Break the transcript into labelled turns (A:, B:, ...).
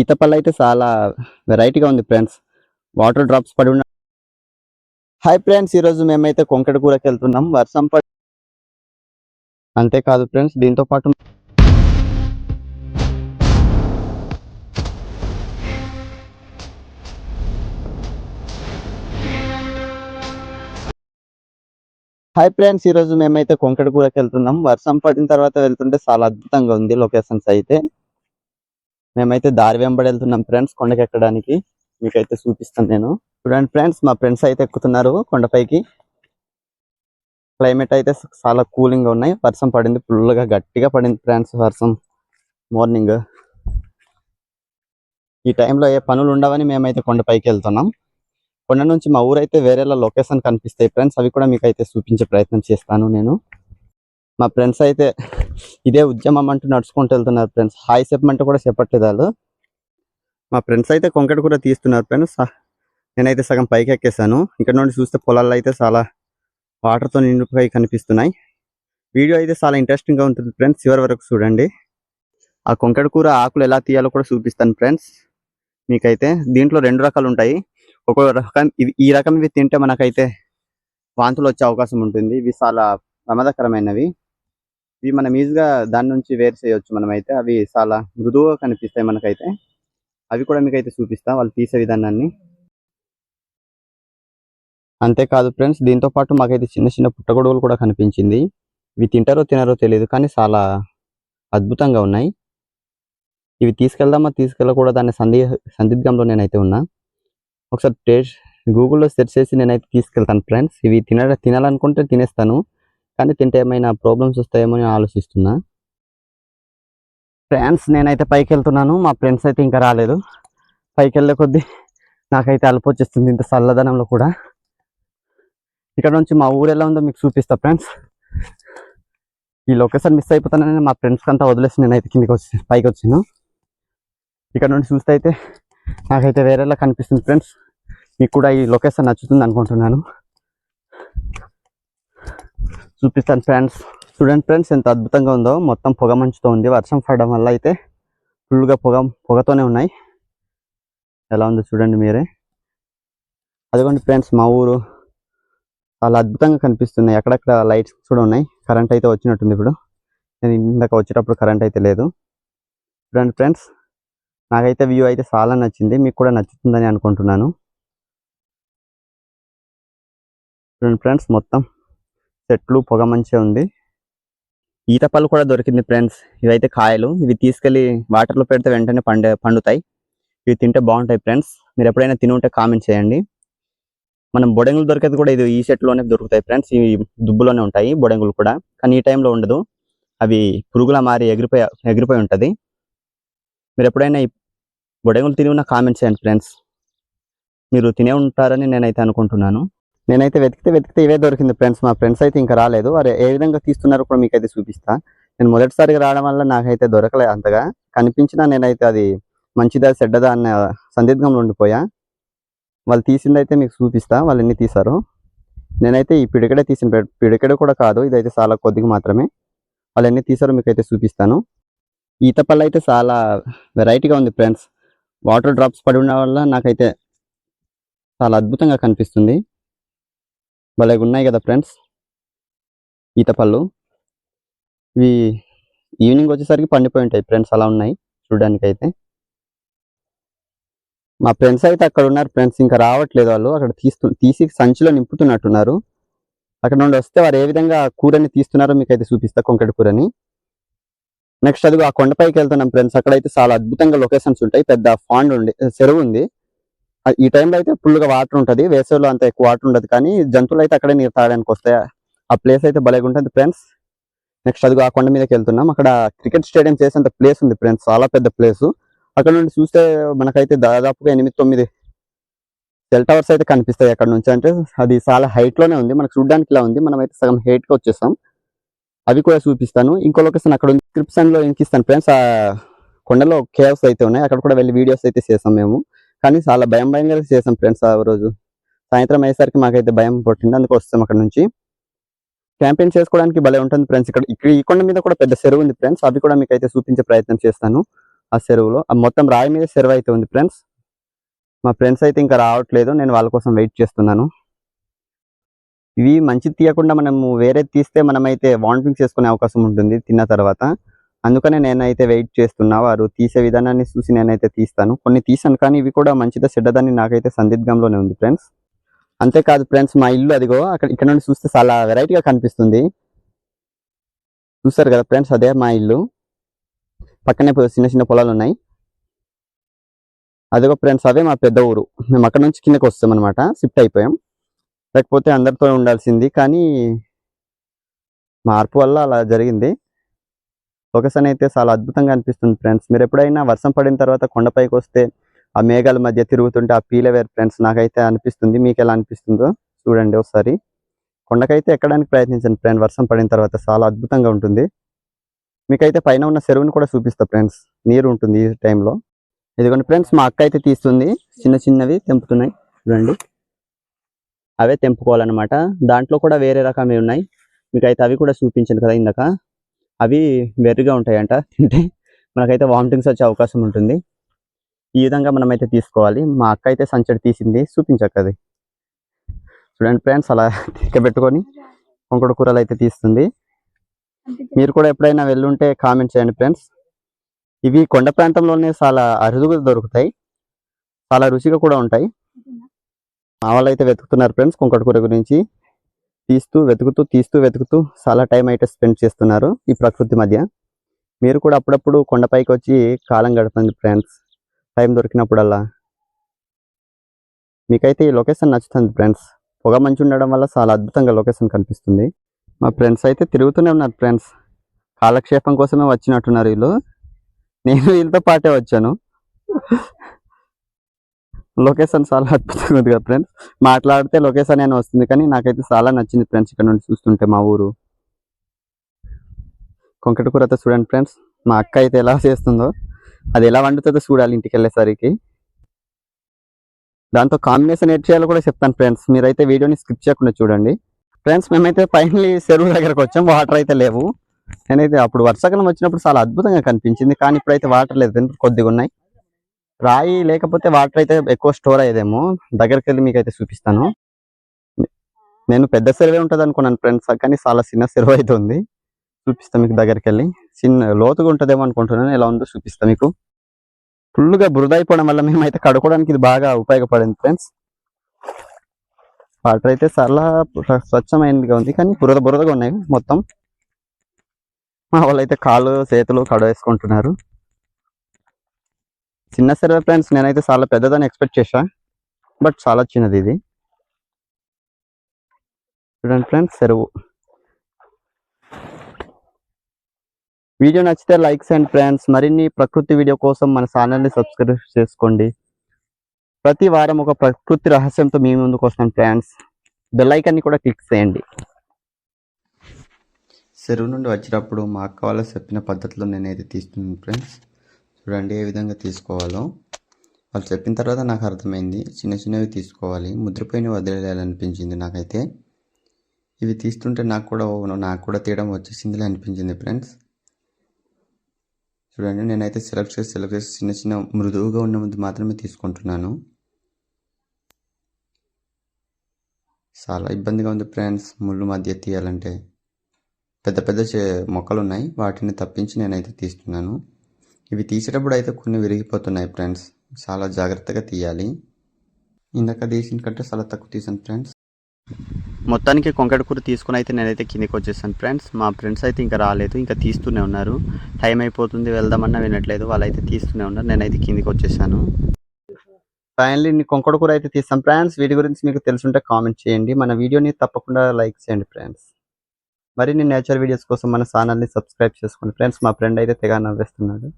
A: ఈత పళ్ళు అయితే చాలా వెరైటీగా ఉంది ఫ్రెండ్స్ వాటర్ డ్రాప్స్ పడి ఉన్న హాయ్ ఫ్రెండ్స్ ఈరోజు మేమైతే కొంకట కూరకి వెళ్తున్నాం. వర్షం పడి అంతేకాదు ఫ్రెండ్స్ దీంతో పాటు హాయ్ ఫ్రెండ్స్ ఈరోజు మేమైతే కొంకట కూరకి వెళ్తున్నాం. వర్షం పడిన తర్వాత వెళ్తుంటే చాలా అద్భుతంగా ఉంది లొకేషన్స్ అయితే. మేమైతే దారి వెంబడి వెళ్తున్నాం ఫ్రెండ్స్ కొండకి ఎక్కడానికి మీకైతే చూపిస్తాను నేను. చూడండి ఫ్రెండ్స్ మా ఫ్రెండ్స్ అయితే ఎక్కుతున్నారు కొండపైకి. క్లైమేట్ అయితే చాలా కూలింగ్ ఉన్నాయి. వర్షం పడింది ఫుల్గా గా గట్టిగా పడింది ఫ్రెండ్స్ వర్షం. మార్నింగ్ ఈ టైంలో ఏ పనులు ఉండవని మేమైతే కొండపైకి వెళ్తున్నాం. కొండ నుంచి మా ఊరైతే వేరేలా లొకేషన్ కనిపిస్తాయి ఫ్రెండ్స్. అవి కూడా మీకు అయితే చూపించే ప్రయత్నం చేస్తాను నేను. మా ఫ్రెండ్స్ అయితే ఇదే ఉద్యమం అంటూ నడుచుకుంటూ వెళ్తున్నారు ఫ్రెండ్స్ హాయ్ చెప్పమంటే కూడా చెప్పట్లేదు వాళ్ళు. మా ఫ్రెండ్స్ అయితే కొంకట కూడా తీస్తున్నారు ఫ్రెండ్స్ నేనైతే సగం పైకి ఎక్కేసాను. ఇక్కడ నుండి చూస్తే పొలాల్లో అయితే చాలా వాటర్తో నిండిపోయి కనిపిస్తున్నాయి. వీడియో అయితే చాలా ఇంట్రెస్టింగ్గా ఉంటుంది ఫ్రెండ్స్ చివరి వరకు చూడండి. ఆ కొంకటి కూర ఆకులు ఎలా తీయాలో కూడా చూపిస్తాను ఫ్రెండ్స్ మీకైతే దీంట్లో రెండు రకాలు ఉంటాయి. ఒక రకం ఇవి ఈ రకం ఇవి తింటే మనకైతే వాంతులు వచ్చే అవకాశం ఉంటుంది. ఇవి చాలా ప్రమాదకరమైనవి. ఇవి మనం ఈజీగా దాని నుంచి వేరు చేయొచ్చు మనమైతే. అవి చాలా మృదువుగా కనిపిస్తాయి మనకైతే. అవి కూడా మీకు అయితే చూపిస్తా వాళ్ళు తీసే విధానాన్ని. అంతేకాదు ఫ్రెండ్స్ దీంతో పాటు మాకైతే చిన్న చిన్న పుట్టగొడుగులు కూడా కనిపించింది. ఇవి తింటారో తినారో తెలియదు కానీ చాలా అద్భుతంగా ఉన్నాయి. ఇవి తీసుకెళ్దామా తీసుకెళ్ళకూడదు అనే సందేహ సందిగ్ధంలో నేనైతే ఉన్నా. ఒకసారి టేస్ట్ గూగుల్లో సెర్చ్ చేసి నేనైతే తీసుకెళ్తాను ఫ్రెండ్స్. ఇవి తిన తినాలనుకుంటే తినేస్తాను. కానీ తింటే ఏమైనా ప్రాబ్లమ్స్ వస్తాయేమో నేను ఆలోచిస్తున్నా. ఫ్రెండ్స్ నేనైతే పైకి వెళ్తున్నాను మా ఫ్రెండ్స్ అయితే ఇంకా రాలేదు. పైకి వెళ్ళే కొద్దీ నాకైతే అలుపు వచ్చేస్తుంది ఇంత చల్లదనంలో కూడా. ఇక్కడ నుంచి మా ఊరు ఎలా ఉందో మీకు చూపిస్తా ఫ్రెండ్స్ ఈ లొకేషన్ మిస్ అయిపోతానని మా ఫ్రెండ్స్కి అంతా వదిలేసి నేనైతే కిందికి వచ్చి పైకి వచ్చాను. ఇక్కడ నుండి చూస్తే అయితే నాకైతే వేరేలా కనిపిస్తుంది ఫ్రెండ్స్ మీకు కూడా ఈ లొకేషన్ నచ్చుతుంది అనుకుంటున్నాను. చూపిస్తాను ఫ్రెండ్స్. చూడండి ఫ్రెండ్స్ ఎంత అద్భుతంగా ఉందో. మొత్తం పొగ మంచుతో ఉంది. వర్షం పడడం వల్ల అయితే ఫుల్గా పొగ పొగతోనే ఉన్నాయి. ఎలా ఉందో చూడండి మీరే. అదిగోండి ఫ్రెండ్స్ మా ఊరు చాలా అద్భుతంగా కనిపిస్తున్నాయి. అక్కడక్కడ లైట్స్ కూడా ఉన్నాయి. కరెంట్ అయితే వచ్చినట్టుంది ఇప్పుడు. నేను ఇందాక వచ్చేటప్పుడు కరెంట్ అయితే లేదు. చూడండి ఫ్రెండ్స్ నాకైతే వ్యూ అయితే చాలా నచ్చింది. మీకు కూడా నచ్చుతుందని అనుకుంటున్నాను. చూడండి ఫ్రెండ్స్ మొత్తం చెట్లు పొగ మంచిగా ఉంది. ఈతపళ్ళు కూడా దొరికింది ఫ్రెండ్స్. ఇవైతే కాయలు. ఇవి తీసుకెళ్ళి వాటర్లో పెడితే వెంటనే పండే పండుతాయి. ఇవి తింటే బాగుంటాయి ఫ్రెండ్స్. మీరు ఎప్పుడైనా తిని ఉంటే కామెంట్ చేయండి. మనం బొడెంగులు దొరికేది కూడా ఇది ఈ చెట్లోనే దొరుకుతాయి ఫ్రెండ్స్. ఈ దుబ్బులోనే ఉంటాయి బొడెంగులు కూడా. కానీ ఈ టైంలో ఉండదు. అవి పురుగుల మారి ఎగిరిపోయి ఎగిరిపోయి ఉంటుంది. మీరు ఎప్పుడైనా ఈ బొడెంగులు తిని ఉన్న కామెంట్ చేయండి ఫ్రెండ్స్. మీరు తినే ఉంటారని నేనైతే అనుకుంటున్నాను. నేనైతే వెతికితే వెతికితే ఇవే దొరికింది ఫ్రెండ్స్ మా ఫ్రెండ్స్ అయితే ఇంకా రాలేదు. వారు ఏ విధంగా తీస్తున్నారో కూడా మీకైతే చూపిస్తా. నేను మొదటిసారిగా రావడం వల్ల నాకైతే దొరకలే అంతగా. కనిపించినా నేనైతే అది మంచిదా చెడ్డదా అన్న సందిగ్ధంలో ఉండిపోయా. వాళ్ళు తీసింది అయితే మీకు చూపిస్తా. వాళ్ళు ఎన్ని తీసారో నేనైతే ఈ పిడికడే తీసిన పిడికడ కూడా కాదు. ఇదైతే చాలా కొద్దిగా మాత్రమే. వాళ్ళు ఎన్ని తీసారో మీకు అయితే చూపిస్తాను. ఈత పళ్ళు అయితే చాలా వెరైటీగా ఉంది ఫ్రెండ్స్ వాటర్ డ్రాప్స్ పడి ఉండడం వల్ల నాకైతే చాలా అద్భుతంగా కనిపిస్తుంది. భలే ఉన్నాయి కదా ఫ్రెండ్స్? ఈతపళ్ళు. ఇవి ఈవినింగ్ వచ్చేసరికి పండిపోయి ఉంటాయి ఫ్రెండ్స్ అలా ఉన్నాయి చూడడానికి అయితే మా ఫ్రెండ్స్ అయితే అక్కడ ఉన్నారు ఫ్రెండ్స్ ఇంకా రావట్లేదు వాళ్ళు. అక్కడ తీస్తు తీసి సంచిలో నింపుతున్నట్టున్నారు. అక్కడ నుండి వస్తే వారు ఏ విధంగా కూరని తీస్తున్నారో మీకు అయితే చూపిస్తా కొంకటి కూరని. నెక్స్ట్ అది ఆ కొండపైకి వెళ్తున్నాం ఫ్రెండ్స్. అక్కడైతే చాలా అద్భుతంగా లొకేషన్స్ ఉంటాయి. పెద్ద ఫాండ్ ఉంది చెరువు ఉంది. ఈ టైంలో అయితే ఫుల్గా గా వాటర్ ఉంటుంది. వేసవిలో అంత ఎక్కువ వాటర్ ఉండదు. కానీ జంతువులు అయితే అక్కడే నీరు తాగడానికి వస్తాయి? ఆ ప్లేస్ అయితే భలేగా ఉంటుంది ఫ్రెండ్స్. నెక్స్ట్ అది ఆ కొండ మీదకి వెళ్తున్నాం. అక్కడ క్రికెట్ స్టేడియం చేసేంత ప్లేస్ ఉంది ఫ్రెండ్స్. చాలా పెద్ద ప్లేస్. అక్కడ నుండి చూస్తే మనకైతే దాదాపుగా ఎనిమిది తొమ్మిది సెల్ టవర్స్ అయితే కనిపిస్తాయి అక్కడ నుంచి. అంటే అది చాలా హైట్లోనే ఉంది. మనకు చూడడానికి ఇలా ఉంది. మనం అయితే సగం హైట్కి వచ్చేసాం. అవి కూడా చూపిస్తాను. ఇంకో లొకేషన్ అక్కడ డిస్క్రిప్షన్లో లింక్ ఇస్తాను ఫ్రెండ్స్. ఆ కొండలో కేవ్స్ అయితే ఉన్నాయి. అక్కడ కూడా వెళ్ళి వీడియోస్ అయితే చేసాం మేము. కానీ చాలా భయం భయంగా చేసాం ఫ్రెండ్స్ ఆ రోజు. సాయంత్రం అయ్యేసరికి మాకైతే భయం పుట్టింది. అందుకు వస్తాం అక్కడ నుంచి. క్యాంపెయిన్ చేసుకోవడానికి భలే ఉంటుంది ఫ్రెండ్స్ ఇక్కడ ఇక్కడ ఈ కొండ మీద కూడా పెద్ద చెరువు ఉంది ఫ్రెండ్స్ అవి కూడా మీకు అయితే చూపించే ప్రయత్నం చేస్తాను ఆ చెరువులో. ఆ మొత్తం రాయి మీద చెరువు అయితే ఉంది ఫ్రెండ్స్ మా ఫ్రెండ్స్ అయితే ఇంకా రావట్లేదు. నేను వాళ్ళ కోసం వెయిట్ చేస్తున్నాను. ఇవి మంచి తీయకుండా మనము వేరే తీస్తే మనమైతే వామిటింగ్ చేసుకునే అవకాశం ఉంటుంది తిన్న తర్వాత. అందుకనే నేనైతే వెయిట్ చేస్తున్నా. వారు తీసే విధానాన్ని చూసి నేనైతే తీస్తాను. కొన్ని తీసాను కానీ ఇవి కూడా మంచిదా చెడ్డదని నాకైతే సందిగ్ధంలోనే ఉంది ఫ్రెండ్స్. అంతేకాదు ఫ్రెండ్స్ మా ఇల్లు అదిగో అక్కడ ఇక్కడ నుండి చూస్తే చాలా వెరైటీగా కనిపిస్తుంది. చూస్తారు కదా ఫ్రెండ్స్ అదే మా ఇల్లు. పక్కనే చిన్న చిన్న పొలాలు ఉన్నాయి. అదిగో ఫ్రెండ్స్ అవే మా పెద్ద ఊరు. మేము అక్కడ నుంచి కిందకి వస్తాం అనమాట షిఫ్ట్ అయిపోయాం. లేకపోతే అందరితో ఉండాల్సింది కానీ మార్పు వల్ల అలా జరిగింది. లొకేషన్ అయితే చాలా అద్భుతంగా అనిపిస్తుంది ఫ్రెండ్స్ మీరు ఎప్పుడైనా వర్షం పడిన తర్వాత కొండపైకి వస్తే ఆ మేఘాల మధ్య తిరుగుతుంటే ఆ ఫీల్ వేరు ఫ్రెండ్స్ నాకైతే అనిపిస్తుంది. మీకు ఎలా అనిపిస్తుందో చూడండి ఒకసారి. కొండకైతే ఎక్కడానికి ప్రయత్నించండి ఫ్రెండ్ వర్షం పడిన తర్వాత చాలా అద్భుతంగా ఉంటుంది. మీకైతే పైన ఉన్న చెరువుని కూడా చూపిస్తా ఫ్రెండ్స్ నీరు ఉంటుంది ఈ టైంలో ఇదిగోండి ఫ్రెండ్స్ మా అక్క అయితే తీస్తుంది. చిన్న చిన్నవి తెంపుతున్నాయి. చూడండి. అవే తెంపుకోవాలన్నమాట. దాంట్లో కూడా వేరే రకమే ఉన్నాయి. మీకైతే అవి కూడా చూపించాను కదా ఇందాక. అవి వెర్రిగా ఉంటాయంట. తింటే మనకైతే వామిటింగ్స్ వచ్చే అవకాశం ఉంటుంది. ఈ విధంగా మనమైతే తీసుకోవాలి. మా అక్క అయితే సంచడి తీసింది. చూపించక్క అది చూడండి ఫ్రెండ్స్ అలా పెట్టుకొని కొంకడ కూరలు అయితే తీస్తుంది. మీరు కూడా ఎప్పుడైనా వెళ్ళుంటే కామెంట్ చేయండి ఫ్రెండ్స్. ఇవి కొండ ప్రాంతంలోనే చాలా అరుదుగా దొరుకుతాయి. చాలా రుచిగా కూడా ఉంటాయి. మా వాళ్ళు అయితే వెతుకుతున్నారు ఫ్రెండ్స్ కొంకట కూర గురించి. తీస్తూ వెతుకుతూ తీస్తూ వెతుకుతూ చాలా టైం అయితే స్పెండ్ చేస్తున్నారు ఈ ప్రకృతి మధ్య. మీరు కూడా అప్పుడప్పుడు కొండపైకి వచ్చి కాలం గడపండి ఫ్రెండ్స్ టైం దొరికినప్పుడల్లా. మీకైతే ఈ లొకేషన్ నచ్చుతుంది ఫ్రెండ్స్ పొగ మంచి ఉండడం వల్ల చాలా అద్భుతంగా లొకేషన్ కనిపిస్తుంది. మా ఫ్రెండ్స్ అయితే తిరుగుతూనే ఉన్నారు ఫ్రెండ్స్ కాలక్షేపం కోసమే వచ్చినట్టున్నారు వీళ్ళు. నేను వీళ్ళతో పాటే వచ్చాను. లొకేషన్ చాలా అద్భుతంగా ఉంది కదా ఫ్రెండ్స్ మాట్లాడితే లొకేషన్ అని వస్తుంది కానీ నాకైతే చాలా నచ్చింది ఫ్రెండ్స్ ఇక్కడ నుండి చూస్తుంటే మా ఊరు. కొంకటకూర అయితే చూడండి ఫ్రెండ్స్ మా అక్క అయితే ఎలా చేస్తుందో అది ఎలా వండుతుందో చూడాలి ఇంటికి వెళ్ళేసరికి. దాంతో కాంబినేషన్ ఎడ్ చేయాలో కూడా చెప్తాను ఫ్రెండ్స్ మీరైతే వీడియోని స్కిప్ చేయకుండా చూడండి. ఫ్రెండ్స్ మేమైతే ఫైనలీ చెరువు దగ్గరకు వచ్చాం వాటర్ అయితే లేవు. నేనైతే అప్పుడు వర్షాకాలం వచ్చినప్పుడు చాలా అద్భుతంగా కనిపించింది కానీ ఇప్పుడైతే వాటర్ లేదు కొద్దిగా ఉన్నాయి. రాయి లేకపోతే వాటర్ అయితే ఎక్కువ స్టోర్ అయ్యేదేమో. దగ్గరికి వెళ్ళి మీకు అయితే చూపిస్తాను. నేను పెద్ద చెరువే ఉంటుంది అనుకున్నాను ఫ్రెండ్స్ కానీ చాలా చిన్న చెరువు అయితే ఉంది. చూపిస్తాను మీకు దగ్గరికి వెళ్ళి చిన్న లోతుగా ఉంటుందేమో అనుకుంటున్నాను. ఎలా ఉందో చూపిస్తాను మీకు. ఫుల్గా బురద అయిపోవడం వల్ల మేమైతే కడుకోవడానికి ఇది బాగా ఉపయోగపడింది ఫ్రెండ్స్. వాటర్ అయితే చాలా స్వచ్ఛమైనదిగా ఉంది కానీ బురద బురదగా ఉన్నాయి మొత్తం. మా వాళ్ళు అయితే కాళ్ళు చేతులు కడవేసుకుంటున్నారు. చిన్న సర్వే ఫ్రెండ్స్ నేనైతే చాలా పెద్దదని ఎక్స్పెక్ట్ చేశా బట్ చాలా చిన్నది ఇది. చూడండి ఫ్రెండ్స్ సెరువు వీడియో నచ్చితే లైక్స్ అండ్ ఫ్రెండ్స్ మరిన్ని ప్రకృతి వీడియో కోసం మన ఛానల్ని సబ్స్క్రైబ్ చేసుకోండి. ప్రతి వారం ఒక ప్రకృతి రహస్యంతో మీ ముందుకు వస్తాం ఫ్రెండ్స్ బెల్ కూడా క్లిక్ చేయండి. చెరువు నుండి వచ్చినప్పుడు మా అక్క వాళ్ళు చెప్పిన పద్ధతిలో నేనైతే తీస్తున్నాను ఫ్రెండ్స్ చూడండి ఏ విధంగా తీసుకోవాలో. వాళ్ళు చెప్పిన తర్వాత నాకు అర్థమైంది. చిన్న చిన్నవి తీసుకోవాలి. ముద్రపోయిన వదిలేయాలనిపించింది నాకైతే. ఇవి తీస్తుంటే నాకు కూడా నాకు కూడా తీయడం వచ్చేసిందిలే అనిపించింది ఫ్రెండ్స్. చూడండి నేనైతే సెలెక్ట్ చేసి సెలెక్ట్ చేసి చిన్న చిన్న మృదువుగా ఉన్నది మాత్రమే తీసుకుంటున్నాను. చాలా ఇబ్బందిగా ఉంది ఫ్రెండ్స్ ముళ్ళు మధ్య తీయాలంటే. పెద్ద పెద్ద చే- మొక్కలు ఉన్నాయి వాటిని తప్పించి నేనైతే తీస్తున్నాను. ఇవి తీసేటప్పుడు అయితే కొన్ని విరిగిపోతున్నాయి ఫ్రెండ్స్ చాలా జాగ్రత్తగా తీయాలి. ఇందాక తీసిన కంటే చాలా తక్కువ తీసాను ఫ్రెండ్స్ మొత్తానికి కొంకట కూర తీసుకుని అయితే నేనైతే కిందకి వచ్చేసాను ఫ్రెండ్స్ మా ఫ్రెండ్స్ అయితే ఇంకా రాలేదు ఇంకా తీస్తూనే ఉన్నారు. టైం అయిపోతుంది వెళ్దామన్నా వినట్లేదు. వాళ్ళు అయితే తీస్తూనే ఉన్నారు. నేనైతే కిందకి వచ్చేసాను. ఫైనలీ కొంకట కూర అయితే తీస్తాం ఫ్రెండ్స్ వీటి గురించి మీకు తెలుసుంటే కామెంట్ చేయండి. మన వీడియోని తప్పకుండా లైక్ చేయండి ఫ్రెండ్స్ మరిన్ని నేచర్ వీడియోస్ కోసం మన ఛానల్ని సబ్స్క్రైబ్ చేసుకోండి ఫ్రెండ్స్ మా ఫ్రెండ్ అయితే తెగ నవ్వేస్తున్నాడు.